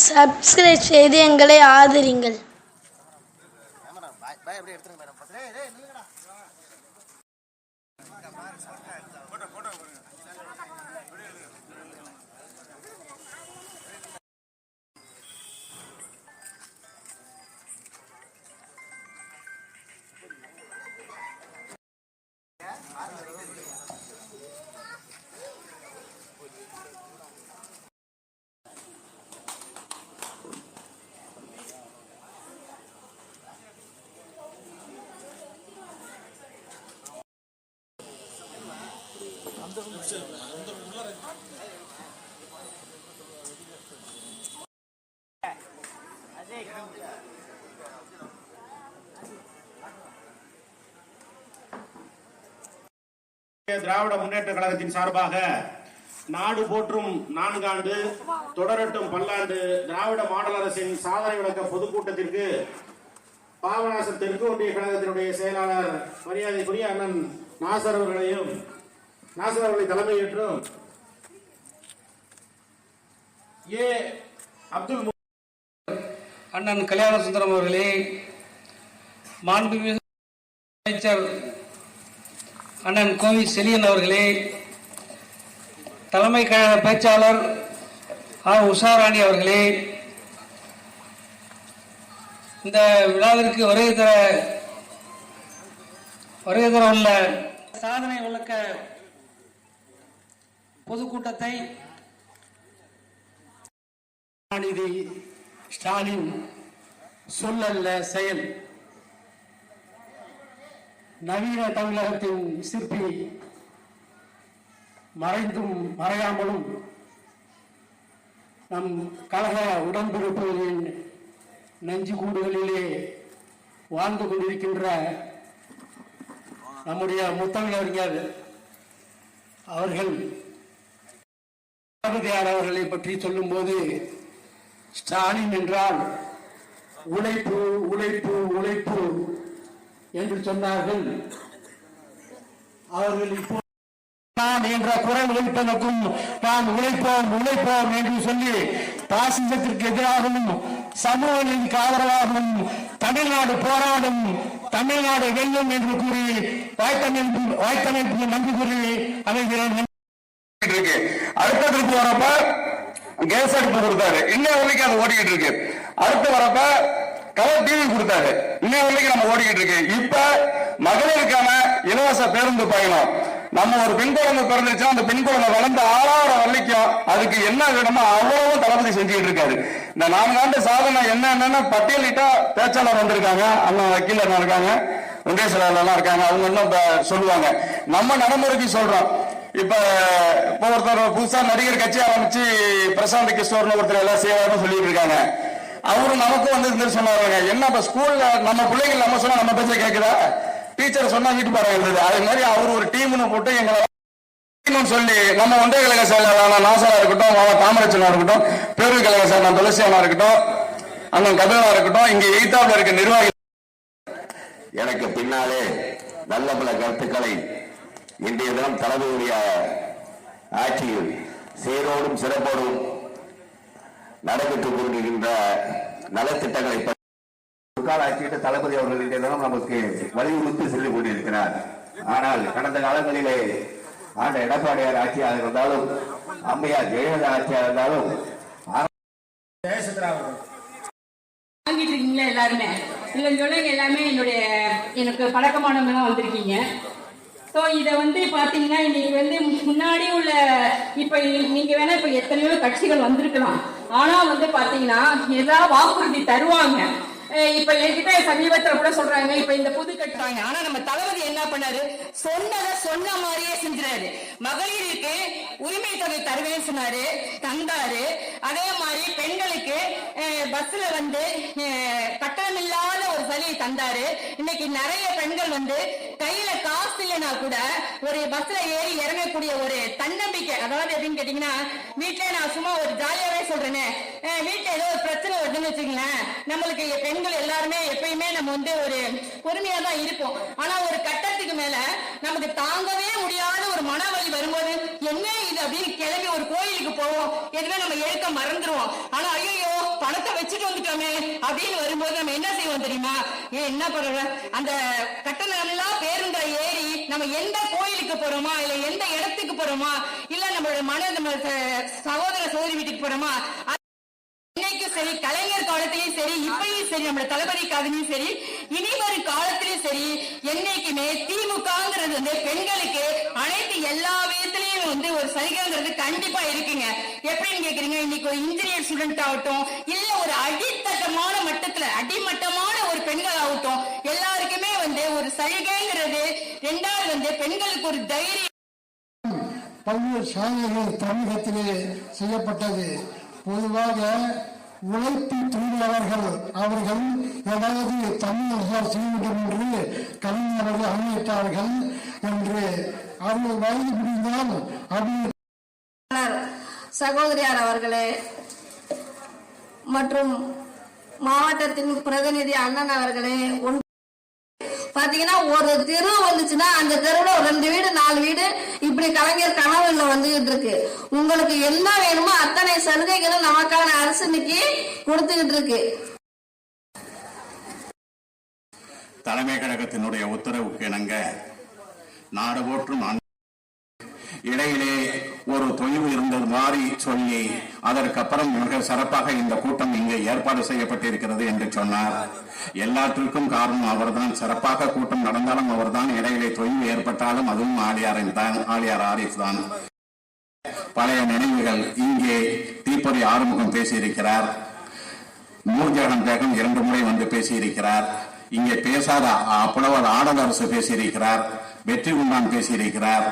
Subscribe செய்து எங்களை ஆதரிங்கள். திராவிட முன்னேற்ற கழகத்தின் சார்பாக நாடு போற்றும் நான்காண்டு தொடரட்டும் பல்லாண்டு திராவிட மாடல் அரசின் சாதனை விளக்க பொதுக்கூட்டத்திற்கு பாபநாசம் தெற்கு ஒன்றிய கழகத்தினுடைய செயலாளர் மரியாதைக்குரிய அண்ணன் நாசர் அவர்களையும் நாசர் அவர்களை தலைமையேற்றும் ஏ அப்துல் அண்ணன் கல்யாண சுந்தரம் அவர்களே மாண்புமிகு அமைச்சர் அண்ணன் கோவி செலியன் அவர்களே தலைமை கழக பேச்சாளர் ஆ உஷாராணி அவர்களே இந்த விழாவிற்கு வருகை தர வருகை தர உள்ள சாதனை விளக்க பொதுக்கூட்டத்தை கருணாநிதி ஸ்டாலின் சொல்லல்ல செயல். நவீன தமிழகத்தின் சிற்பி மறைந்தும் மறையாமலும் நம் கழக உடன்பிறப்புகளின் நெஞ்சு கூடுகளிலே வாழ்ந்து கொண்டிருக்கின்ற நம்முடைய முத்தமிழறிஞர் அவர்கள் பாரதியார் அவர்களை பற்றி சொல்லும்போது ஸ்டாலின் என்றால் உழைப்பு உழைப்பு உழைப்பு என்று சொன்னார்கள். அவர்கள் இப்போ நான் என்ற குரல் எழுப்பதற்கும் நான் உழைப்போம் உழைப்போம் என்று சொல்லி பாசிசத்திற்கு எதிராகவும் சமூக நீதிக்கு ஆதரவாகவும் தமிழ்நாடு போராடும் தமிழ்நாடு வெல்லும் என்று கூறி வாய்த்தமைப்பு வாய்த்தமைப்பு நன்றி கூறி அமைகிறேன் இருக்கு அடுத்த திருப்பு வரப்ப கேஸ் அடுப்பு கொடுத்தாரு. இன்னும் வரைக்கும் அது ஓடிக்கிட்டு இருக்கு. அடுத்து வரப்ப கலர் டிவி கொடுத்தாரு. இன்னும் வரைக்கும் நம்ம ஓடிக்கிட்டு இருக்கு. இப்ப மகளிருக்கான இலவச பேருந்து பயணம். நம்ம ஒரு பெண் குழந்தை பிறந்துச்சுன்னா அந்த பெண் குழந்தை வளர்ந்து ஆறாயிரம் வரைக்கும் அதுக்கு என்ன வேணுமோ அவ்வளவும் தளபதி செஞ்சுக்கிட்டு இருக்காரு. இந்த நான்கு ஆண்டு சாதனை என்ன என்னன்னு பட்டியலிட்டா பேச்சாளர் வந்திருக்காங்க. அண்ணன் வக்கீல் அண்ணா இருக்காங்க. வெங்கடேஸ்வரர் எல்லாம் இருக்காங்க. அவங்க இன்னும் சொல்லுவாங்க. நம்ம நடைமுறைக்கு சொல்றோம். இப்ப இப்ப ஒருத்தர் புதுசா நடிகர் கட்சி ஆரம்பிச்சு பிரசாந்த் கிஷோர்னு ஒருத்தர் எல்லாம் செய்வாருன்னு சொல்லிட்டு இருக்காங்க. அவரு நமக்கும் வந்து இருந்து சொன்னாருங்க. என்ன இப்ப ஸ்கூல்ல நம்ம பிள்ளைகள் நம்ம சொன்னா நம்ம பேச்ச கேட்குதா டீச்சர் சொன்னா வீட்டு பாருங்க இருந்தது அது மாதிரி அவர் ஒரு டீம்னு போட்டு எங்களை சொல்லி நம்ம ஒன்றிய கழக செயலாளர் நாசரா இருக்கட்டும் மாமா தாமரச்சனா இருக்கட்டும் பேரூர் கழக செயலாளர் துளசியானா இருக்கட்டும் அண்ணன் கபிலா இருக்கட்டும் இங்க எய்தாப்ல இருக்க நிர்வாகி எனக்கு பின்னாலே நல்ல பல கருத்துக்களை இன்றைய தினம் தளபதியுடைய ஆட்சியில் சீரோடும் சிறப்போடும் நடைபெற்றுக் கொண்டிருக்கின்ற நலத்திட்டங்களை பற்றி ஆட்சியிட்ட தளபதி அவர்கள் இன்றைய தினம் நமக்கு வலியுறுத்தி சொல்லிக் கொண்டிருக்கிறார். ஆனால் கடந்த காலங்களிலே ஆண்ட எடப்பாடியார் ஆட்சியாக இருந்தாலும் அம்மையார் ஜெயலலிதா ஆட்சியாக இருந்தாலும் வாங்கிட்டு இருக்கீங்களா எல்லாருமே? இல்லைன்னு சொல்லுங்க எல்லாமே என்னுடைய எனக்கு பழக்கமானவங்க தான் வந்திருக்கீங்க. ஸோ இதை வந்து பாத்தீங்கன்னா இன்னைக்கு வந்து முன்னாடி உள்ள இப்ப நீங்க வேணா இப்ப எத்தனையோ கட்சிகள் வந்திருக்கலாம். ஆனா வந்து பாத்தீங்கன்னா ஏதாவது வாக்குறுதி தருவாங்க. இப்ப என்கிட்ட சமீபத்துல கூட சொல்றாங்க இப்ப இந்த புது கட்டுறாங்க ஆனா நம்ம தளபதி என்ன பண்ணாரு? சொன்னதை சொன்ன மாதிரியே செஞ்சாரு மகளிருக்கு உரிமை தொகை தருவேன்னு சொன்னாரு தந்தாரு. அதே மாதிரி பெண்களுக்கு பஸ்ல வந்து கட்டணமில்லாத ஒரு சலுகை தந்தாரு. இன்னைக்கு நிறைய பெண்கள் வந்து கையில காசு இல்லைன்னா கூட ஒரு பஸ்ல ஏறி இறங்கக்கூடிய ஒரு தன்னம்பிக்கை அதாவது எப்படின்னு கேட்டீங்கன்னா வீட்டுல நான் சும்மா ஒரு ஜாலியாவே சொல்றேனே. வீட்டுல ஏதோ ஒரு பிரச்சனை வருதுன்னு வச்சுங்களேன் நம்மளுக்கு பெண்கள் எல்லாருமே எப்பயுமே நம்ம வந்து ஒரு பொறுமையா தான் இருப்போம். ஆனா ஒரு கட்டத்துக்கு மேல நமக்கு தாங்கவே முடியாத ஒரு மனவழி வரும்போது என்ன இது? அப்படின்னு கிளம்பி ஒரு கோயிலுக்கு போவோம். எதுவுமே நம்ம எழுக்க மறந்துருவோம். ஆனா ஐயோ பணத்தை வச்சுட்டு வந்துட்டோமே அப்படின்னு வரும்போது நம்ம என்ன செய்வோம் தெரியுமா? ஏன் என்ன பண்ற அந்த கட்டணம் எல்லாம் பேருந்துல ஏறி நம்ம எந்த கோயிலுக்கு போறோமா? இல்ல எந்த இடத்துக்கு போறோமா? இல்ல நம்மளோட மன நம்ம சகோதர சகோதரி வீட்டுக்கு போறோமா? இன்னைக்கு சரி கலைஞர் காலத்திலயும் சரி இப்பயும் சரி நம்ம தளபதி காதலையும் சரி இனி வரும் காலத்திலயும் சரி என்னைக்குமே திமுகங்கிறது வந்து பெண்களுக்கு அனைத்து எல்லா விதத்திலையும் வந்து ஒரு சலுகைங்கிறது கண்டிப்பா இருக்குங்க. எப்படின்னு கேக்குறீங்க? இன்னைக்கு ஒரு இன்ஜினியர் ஸ்டூடெண்ட் ஆகட்டும் இல்ல ஒரு அடித்தட்டமான மட்டத்துல அடிமட்டமான ஒரு பெண்கள் ஆகட்டும் எல்லாருக்குமே வந்து ஒரு சலுகைங்கிறது ரெண்டாவது வந்து பெண்களுக்கு ஒரு தைரியம். பல்வேறு சாதனைகள் தமிழகத்திலே செய்யப்பட்டது. பொதுவாக உழைப்பு தொழிலாளர்கள் அவர்கள் ஏதாவது தமிழர்கள் செய்ய வேண்டும் என்று கலைஞர்கள் அறிவித்தார்கள் என்று அவர்கள் வயது முடிந்தால் சகோதரியார் அவர்களே மற்றும் மாவட்டத்தின் பிரதிநிதி அண்ணன் அவர்களே பாத்தீங்கன்னா ஒரு தெரு வந்துச்சுன்னா அந்த தெருவுல ரெண்டு வீடு நாலு வீடு இப்படி கலைஞர் கனவுல வந்துகிட்டு இருக்கு. உங்களுக்கு என்ன வேணுமோ அத்தனை சலுகைகளும் நமக்கான அரசு இன்னைக்கு கொடுத்துக்கிட்டு இருக்கு. தலைமை கழகத்தினுடைய உத்தரவுக்கு இணங்க நாடு போற்றும் இடையிலே ஒரு தொய்வு இருந்தது மாறி சொல்லி அதற்கப்புறம் மிக சிறப்பாக இந்த கூட்டம் இங்கே ஏற்பாடு செய்யப்பட்டிருக்கிறது என்று சொன்னார். எல்லாத்திற்கும் காரணம் அவர்தான். சிறப்பாக கூட்டம் நடந்தாலும் அவர்தான் இடையிலே தொய்வு ஏற்பட்டாலும் அதுவும் ஆலியாரின் தான் ஆலியார் ஆரிஃப் தான். பழைய நினைவுகள். இங்கே தீப்பொறி ஆறுமுகம் பேசியிருக்கிறார். நூர்ஜானம் பேகம் இரண்டு முறை வந்து பேசியிருக்கிறார். இங்கே பேசாத அ, புலவர் ஆடல் அரசு பேசியிருக்கிறார். வெற்றி குண்டான் பேசியிருக்கிறார்.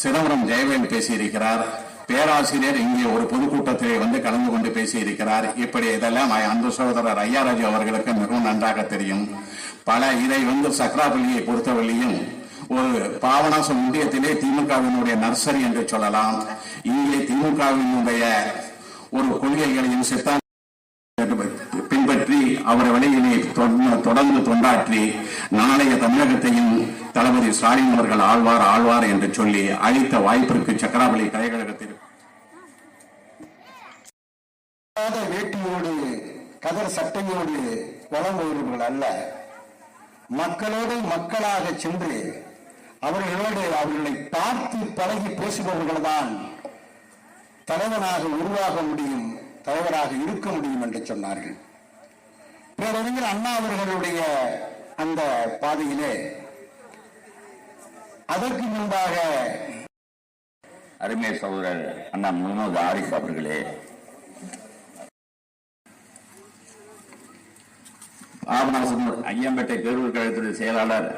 சிதம்பரம் ஜெயவேல் பேசியிருக்கிறார். பேராசிரியர் இங்கே ஒரு பொதுக்கூட்டத்திலே வந்து கலந்து கொண்டு பேசியிருக்கிறார். இப்படி இதெல்லாம் அந்த சகோதரர் ஐயாராஜு அவர்களுக்கு மிகவும் நன்றாக தெரியும். பல இதை வந்து சக்ராபள்ளியை பொறுத்தவரையும் ஒரு பாவனாசம் ஒன்றியத்திலே திமுகவினுடைய நர்சரி என்று சொல்லலாம். இங்கே திமுகவினுடைய ஒரு கொள்கைகளையும் சித்தாந்த பின்பற்றி அவர் வழியிலே தொடர்ந்து தொண்டாற்றி நாளைய தமிழகத்தையும் தளபதி ஸ்டாலின் அவர்கள் ஆழ்வார் ஆழ்வார் என்று சொல்லி அளித்த வாய்ப்பிற்கு சக்கராபலி கலைக்கழகத்தில் வேட்டியோடு கதர் சட்டையோடு வளம் அல்ல. மக்களோடு மக்களாக சென்று அவர்களோடு அவர்களை பார்த்து பழகி பேசுபவர்கள் தான் தலைவனாக உருவாக முடியும் தலைவராக இருக்க முடியும் என்று சொன்னார்கள். பேரறிஞர் அண்ணா அவர்களுடைய அந்த பாதையிலே அதற்கு முன்பாக அருமை சகோதரர் அண்ணா முகமது ஆரிஃப் அவர்களே ஆபநாசம் ஐயம்பேட்டை பேரூர் கழகத்துடைய செயலாளர்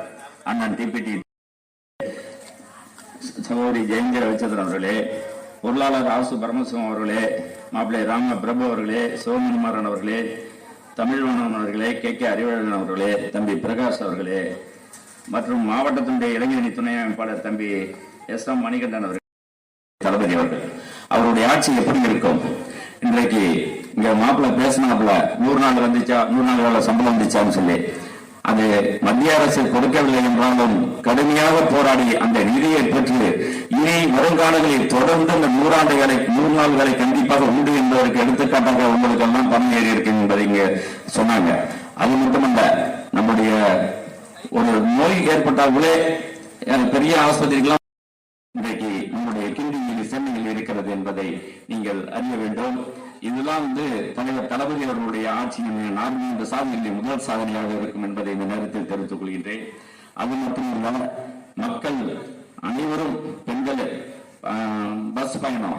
அண்ணன் டிபிடி சகோதரி ஜெயந்திர ரவிச்சந்திரன் அவர்களே பொருளாளர் ஆசு பரமசிவம் அவர்களே மாப்பிள்ளை ராம பிரபு அவர்களே சிவமணிமாறன் அவர்களே தமிழ்வாணன் அவர்களே கே கே அறிவழகன் அவர்களே தம்பி பிரகாஷ் அவர்களே மற்றும் மாவட்டத்தினுடைய இளைஞரணி துணை அமைப்பாளர் தம்பி எஸ் எம் மணிகண்டன் அவர்கள். தளபதி அவர்கள். அவருடைய ஆட்சி எப்படி இருக்கும்? இன்றைக்கு இங்க மாப்பிள்ள பேசினாப்புல நூறு நாள் வந்துச்சா? நூறு நாள் வேலை சம்பளம் வந்துச்சான்னு சொல்லி. அது மத்திய அரசு கொடுக்கவில்லை என்றாலும் கடுமையாக போராடி அந்த நிதியை பெற்று இனி வருங்காலங்களில் தொடர்ந்து அந்த நூறாண்டு வேலை நூறு நாள் வேலை கண்டிப்பாக உண்டு என்பதற்கு எடுத்துக்காட்டாக உங்களுக்கு எல்லாம் பணம் ஏறி இருக்கு என்பதை இங்க சொன்னாங்க. அது மட்டுமல்ல நம்முடைய ஒரு நோய் ஏற்பட்டாலே பெரிய ஆஸ்பத்திரிக்கெல்லாம் இன்றைக்கு நம்முடைய கிண்டியில் சென்னையில் இருக்கிறது என்பதை நீங்கள் அறிய வேண்டும். இதுதான் வந்து தலைவர் தளபதி அவர்களுடைய ஆட்சியின் நான்கு சாதனைகளில் முதல் சாதனையாக இருக்கும் என்பதை இந்த நேரத்தில் தெரிவித்துக் கொள்கின்றேன். அது மட்டுமல்ல மக்கள் அனைவரும் பெண்கள் ஆஹ், பஸ் பயணம்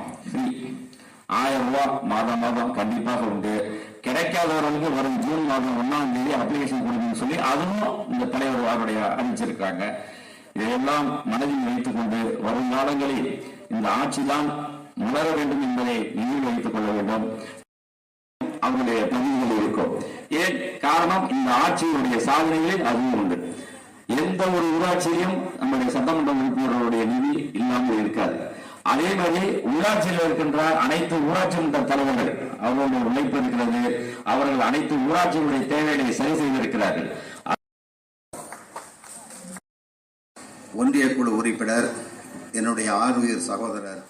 ஆயிரம் ரூபாய் மாதம் மாதம் கண்டிப்பாக உண்டு. கிடைக்காதவர்களுக்கு வரும் ஜூன் மாதம் ஒன்னாம் தேதி அப்ளிகேஷன் கொடுக்கணும்னு சொல்லி அதுவும் இந்த தலைவர் அவருடைய அறிவிச்சிருக்காங்க இதையெல்லாம் மனதில் வைத்துக் கொண்டு வரும் காலங்களில் இந்த ஆட்சிதான் மலர வேண்டும் என்பதை நினைவில் வைத்துக் கொள்ள வேண்டும். அவருடைய பதிவுகள் இருக்கும். ஏன்? காரணம் இந்த ஆட்சியினுடைய சாதனைகளில் அதுவும் உண்டு. எந்த ஒரு ஊராட்சியிலும் நம்முடைய சட்டமன்ற உறுப்பினர்களுடைய நிதி இல்லாமல் இருக்காது. அதே மாதிரி ஊராட்சியில் இருக்கின்ற அனைத்து ஊராட்சி மன்ற தலைவர்கள் அவர்களுடைய உழைப்பு இருக்கிறது அவர்கள் அனைத்து ஊராட்சிகளுடைய தேவைகளை சரி செய்திருக்கிறார்கள். ஒன்றிய குழு உறுப்பினர் என்னுடைய ஆறுயிர் சகோதரர்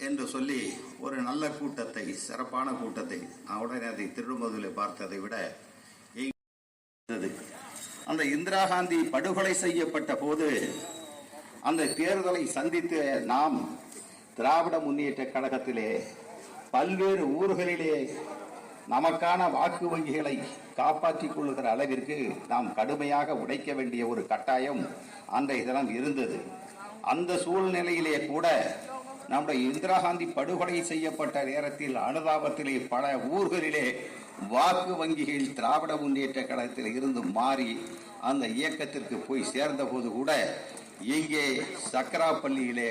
என்று சொல்லி ஒரு நல்ல கூட்டத்தை சிறப்பான கூட்டத்தை நான் உடனே அதை திருடுமுதலில் பார்த்ததை விட அந்த இந்திரா காந்தி படுகொலை செய்யப்பட்ட போது அந்த தேர்தலை சந்தித்த நாம் திராவிட முன்னேற்ற கழகத்திலே பல்வேறு ஊர்களிலே நமக்கான வாக்கு வங்கிகளை காப்பாற்றிக் கொள்ளுகிற அளவிற்கு நாம் கடுமையாக உடைக்க வேண்டிய ஒரு கட்டாயம் அன்றைய தினம் இருந்தது. அந்த சூழ்நிலையிலே கூட நம்முடைய இந்திரா காந்தி படுகொலை செய்யப்பட்ட நேரத்தில் அனுதாபத்திலே பல ஊர்களிலே வாக்கு வங்கிகள் திராவிட முன்னேற்ற கழகத்தில் இருந்து மாறி அந்த இயக்கத்திற்கு போய் சேர்ந்த போது கூட இங்கே சக்கராப்பள்ளியிலே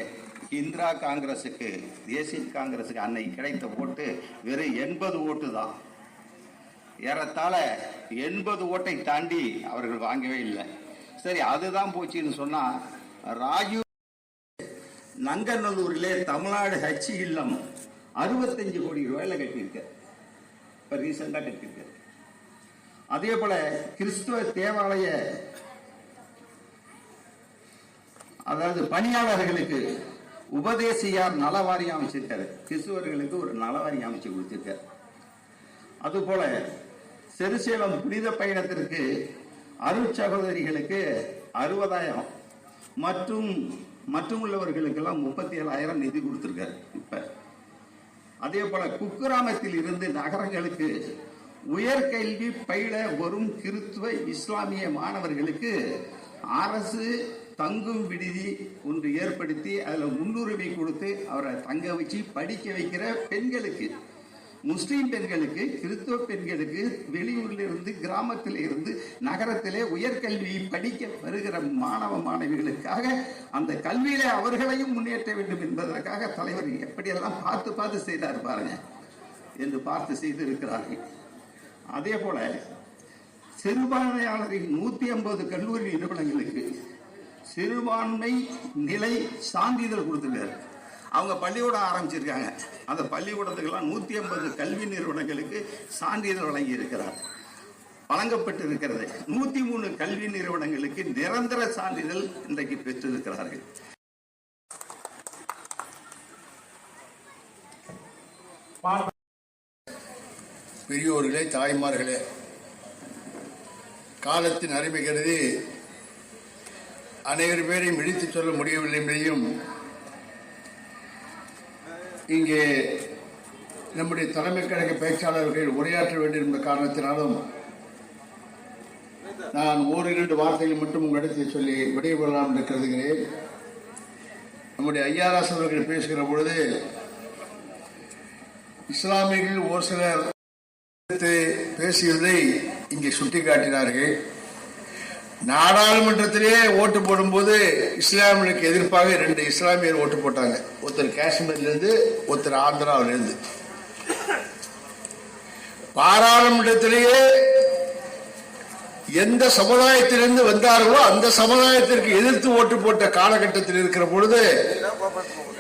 இந்திரா காங்கிரசுக்கு தேசிய காங்கிரசுக்கு அன்னை கிடைத்த ஓட்டு வெறும் எண்பது ஓட்டு தான். ஏறத்தாழ எண்பது ஓட்டை தாண்டி அவர்கள் வாங்கவே இல்லை. சரி அதுதான் போச்சுன்னு சொன்னா ராஜீவ் நங்கநல்லூரிலே தமிழ்நாடு ஹச் இல்லம் அறுபத்தஞ்சு கோடி ரூபாயில கட்டியிருக்க இப்ப ரீசெண்டா கட்டியிருக்க அதே போல கிறிஸ்துவ தேவாலய அதாவது பணியாளர்களுக்கு உபதேசியார் நலவாரியம் அமைச்சிருக்காரு. கிறிஸ்துவர்களுக்கு ஒரு நலவாரியம் அமைச்சு கொடுத்திருக்காரு. அதுபோல செருசேலம் புனித பயணத்திற்கு அருட்சகோதரிகளுக்கு அறுபதாயிரம் மற்றும் மற்றும் உள்ளவர்களுக்கெல்லாம் முப்பத்தி ஏழாயிரம் நிதி கொடுத்துருக்காரு இப்போ. அதே போல குக்கிராமத்தில் இருந்து நகரங்களுக்கு உயர்கல்வி பயில வரும் கிறித்துவ இஸ்லாமிய மாணவர்களுக்கு அரசு தங்கும் விடுதி ஒன்று ஏற்படுத்தி அதில் முன்னுரிமை கொடுத்து அவரை தங்க வச்சு படிக்க வைக்கிற பெண்களுக்கு முஸ்லீம் பெண்களுக்கு கிறிஸ்துவ பெண்களுக்கு வெளியூரில் இருந்து கிராமத்தில் இருந்து நகரத்திலே உயர்கல்வி படிக்க வருகிற மாணவ மாணவிகளுக்காக அந்த கல்வியில அவர்களையும் முன்னேற்ற வேண்டும் என்பதற்காக தலைவர் எப்படியெல்லாம் பார்த்து பார்த்து செய்தார் பாருங்க என்று பார்த்து செய்திருக்கிறார்கள். அதே போல சிறுபான்மையாளரின் நூத்தி ஐம்பது கல்லூரி நிறுவனங்களுக்கு சிறுபான்மை நிலை சான்றிதழ் கொடுத்துருக்காரு. அவங்க பள்ளிக்கூடம் ஆரம்பிச்சிருக்காங்க. அந்த பள்ளிக்கூடத்துக்கெல்லாம் நூத்தி ஐம்பது கல்வி நிறுவனங்களுக்கு சான்றிதழ் வழங்கி இருக்கிறார் வழங்கப்பட்டு இருக்கிறது நூத்தி மூணு கல்வி நிறுவனங்களுக்கு நிரந்தர சான்றிதழ் இன்றைக்கு பெற்றிருக்கிறார்கள். பெரியோர்களே தாய்மார்களே காலத்தின் அருமை கருதி அனைவரு பேரையும் இடித்துச் சொல்ல முடியவில்லை என்பதையும் இங்கே நம்முடைய தலைமை கழக பேச்சாளர்கள் உரையாற்ற வேண்டியிருந்த காரணத்தினாலும் நான் ஓரிரண்டு வார்த்தைகள் மட்டும் உங்களிடத்தில் சொல்லி விடைபெறலாம் என்று கருதுகிறேன். நம்முடைய ஐயாராஸ் அவர்கள் பேசுகிற பொழுது இஸ்லாமியர்கள் ஒரு சிலர் பேசியதை இங்கே சுட்டிக்காட்டினார்கள். நாடாளுமன்றத்திலேயே ஓட்டு போடும்போது இஸ்லாமியர்களுக்கு எதிர்ப்பாக ரெண்டு இஸ்லாமியர் ஓட்டு போட்டாங்க. ஒருத்தர் காஷ்மீர்ல இருந்து ஒருத்தர் ஆந்திராவில இருந்து பாராளுமன்றத்திலேயே எந்த சமுதாயத்திலிருந்து வந்தார்களோ அந்த சமுதாயத்திற்கு எதிர்த்து ஓட்டு போட்ட காலகட்டத்தில் இருக்கிற பொழுது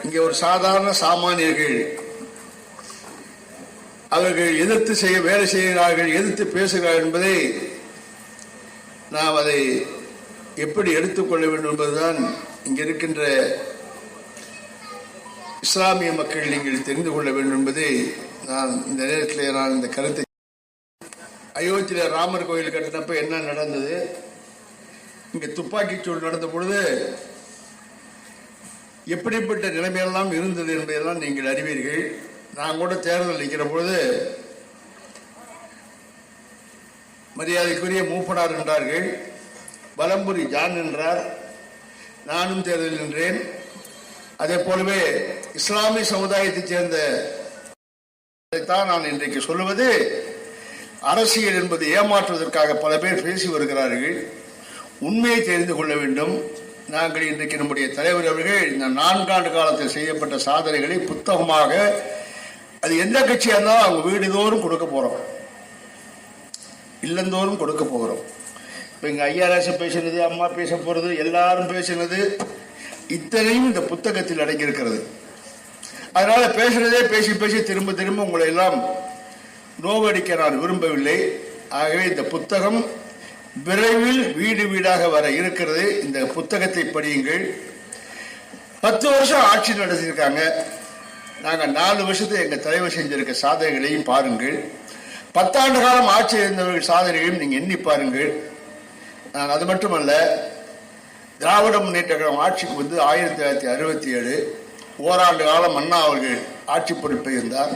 இங்கே ஒரு சாதாரண சாமானியர்கள் அவர்கள் எதிர்த்து செய்ய வேலை செய்கிறார்கள் எதிர்த்து பேசுகிறார்கள் என்பதை நாம் அதை எப்படி எடுத்துக்கொள்ள வேண்டும் என்பதுதான் இங்கே இருக்கின்ற இஸ்லாமிய மக்கள் நீங்கள் தெரிந்து கொள்ள வேண்டும் என்பதை நான் இந்த நேரத்தில் நான் இந்த கருத்தை அயோத்தியில ராமர் கோயில் கட்டினப்ப என்ன நடந்தது? இங்க துப்பாக்கிச் சூடு நடந்த பொழுது எப்படிப்பட்ட நிலைமையெல்லாம் இருந்தது என்பதெல்லாம் நீங்கள் அறிவீர்கள். நான் கூட தேர்தல் நிற்கிற பொழுது மரியாதைக்குரிய மூப்பனார் என்றார்கள் பலம்புரி ஜான் என்றார் நானும் தேர்தலில் நின்றேன். அதே போலவே இஸ்லாமிய சமுதாயத்தைச் சேர்ந்த தான் நான் இன்றைக்கு சொல்லுவது அரசியல் என்பது ஏமாற்றுவதற்காக பல பேர் பேசி வருகிறார்கள். உண்மையை தெரிந்து கொள்ள வேண்டும். நாங்கள் இன்றைக்கு நம்முடைய தலைவர் அவர்கள் இந்த நான்காண்டு காலத்தில் செய்யப்பட்ட சாதனைகளை புத்தகமாக அது எந்த கட்சியாக இருந்தாலும் அவங்க வீடுதோறும் கொடுக்க போகிறோம் இல்லந்தோறும் கொடுக்க போகிறோம். இப்போ எங்கள் ஐயாராசம் பேசினது அம்மா பேச போகிறது எல்லாரும் பேசினது இத்தனையும் இந்த புத்தகத்தில் அடங்கியிருக்கிறது. அதனால் பேசுறதே பேசி பேசி திரும்ப திரும்ப உங்களை எல்லாம் நோவடிக்க நான் விரும்பவில்லை. ஆகவே இந்த புத்தகம் விரைவில் வீடு வீடாக வர இருக்கிறது. இந்த புத்தகத்தை படியுங்கள். பத்து வருஷம் ஆட்சி நடத்தியிருக்காங்க. நாங்கள் நாலு வருஷத்தை எங்கள் தலைவர் செஞ்சிருக்க சாதனைகளையும் பாருங்கள். பத்தாண்டு காலம் ஆட்சி இருந்தவர்கள் சாதனையும் நீங்கள் எண்ணி பாருங்கள். நான் அது மட்டுமல்ல திராவிட முன்னேற்ற கழகம் ஆட்சிக்கு வந்து ஆயிரத்தி தொள்ளாயிரத்தி அறுபத்தி ஏழு ஓராண்டு காலம் அண்ணா அவர்கள் ஆட்சி பொறுப்பை இருந்தார்.